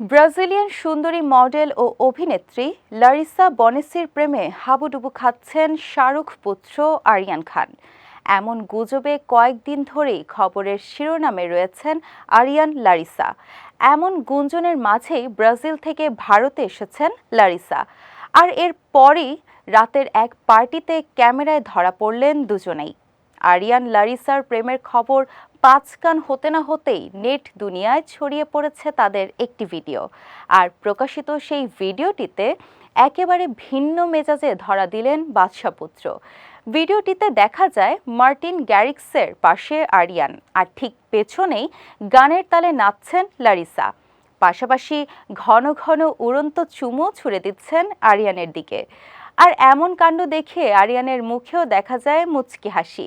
Brazilian সুন্দরী model ও অভিনেত্রী Larissa বনেসির প্রেমে হাবুডুবু খাচ্ছেন শাহরুখ পুত্র আরিয়ান খান। এমন গুজবে কয়েকদিন ধরেই খবরের শিরোনামে রয়েছেন আরিয়ান লারিসা। এমন গুঞ্জনের মাঝেই ব্রাজিল থেকে ভারতে এসেছেন লারিসা। আর এর পরই রাতের এক পার্টিতে ক্যামেরায় ধরা পড়লেন দুজনেই। আরিয়ান লারিসার প্রেমের খবর পাঁচকান হতে না হতেই নেট দুনিয়ায় ছড়িয়ে পড়েছে তাদের একটি ভিডিও। আর প্রকাশিত সেই ভিডিওটিতে একেবারে ভিন্ন মেজাজে ধরা দিলেন বাদশা পুত্র। ভিডিওটিতে দেখা যায় মার্টিন গ্যারিক্সের পাশে আরিয়ান, আর ঠিক পেছনেই গানের তালে নাচছেন লারিসা। পাশাপাশি ঘন ঘন উড়ন্ত চুমো ছুড়ে দিচ্ছেন আরিয়ানের দিকে। আর এমন কাণ্ড দেখে আরিয়ানের মুখেও দেখা যায় মুচকি হাসি।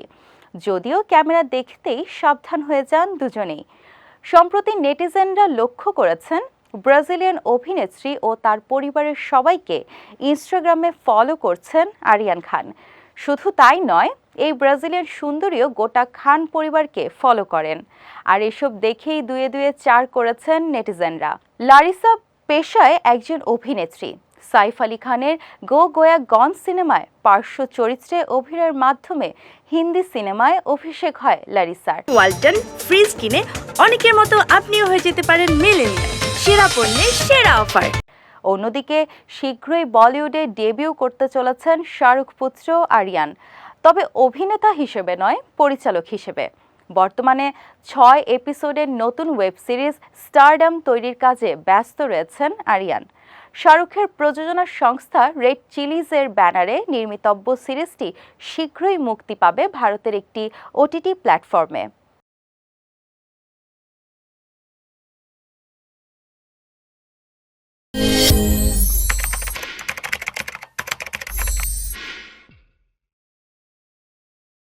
যদিও ক্যামেরা দেখতেই সাবধান হয়ে যান দুজনেই। সম্প্রতি নেটিজেনরা লক্ষ্য করেছেন, ব্রাজিলিয়ান অভিনেত্রী ও তার পরিবারের সবাইকে ইনস্টাগ্রামে ফলো করছেন আরিয়ান খান। শুধু তাই নয়, এই ব্রাজিলিয়ান সুন্দরীও গোটা খান পরিবারকে ফলো করেন। আর এসব দেখেই দুয়ে দুয়ে চার করেছেন নেটিজেনরা। লারিসা পেশায় একজন অভিনেত্রী। সাইফ আলী খানের গো গোয়া গন সিনেমায় পার্শ্ব চরিত্রে অভিনয়ের মাধ্যমে হিন্দি সিনেমায় অভিষেক হয় লারিসার ওয়ালটন ফ্রিজ কিনে অনেকের মতো আপনিও হয়ে যেতে পারেন মেলেনিয়া সেরা পণ্যের সেরা অফার। অন্যদিকে শীঘ্রই বলিউডে ডেবিউ করতে চলেছেন শাহরুখ পুত্র আরিয়ান। তবে অভিনেতা হিসেবে নয় পরিচালক হিসেবে। বর্তমানে ছয় এপিসোডের নতুন ওয়েব সিরিজ স্টারডাম তৈরির কাজে ব্যস্ত রয়েছেন আরিয়ান। শাহরুখের প্রযোজনা সংস্থা রেড চিলিজের ব্যানারে নির্মিতব্য সিরিজটি শীঘ্রই মুক্তি পাবে ভারতের একটি ওটিটি প্ল্যাটফর্মে।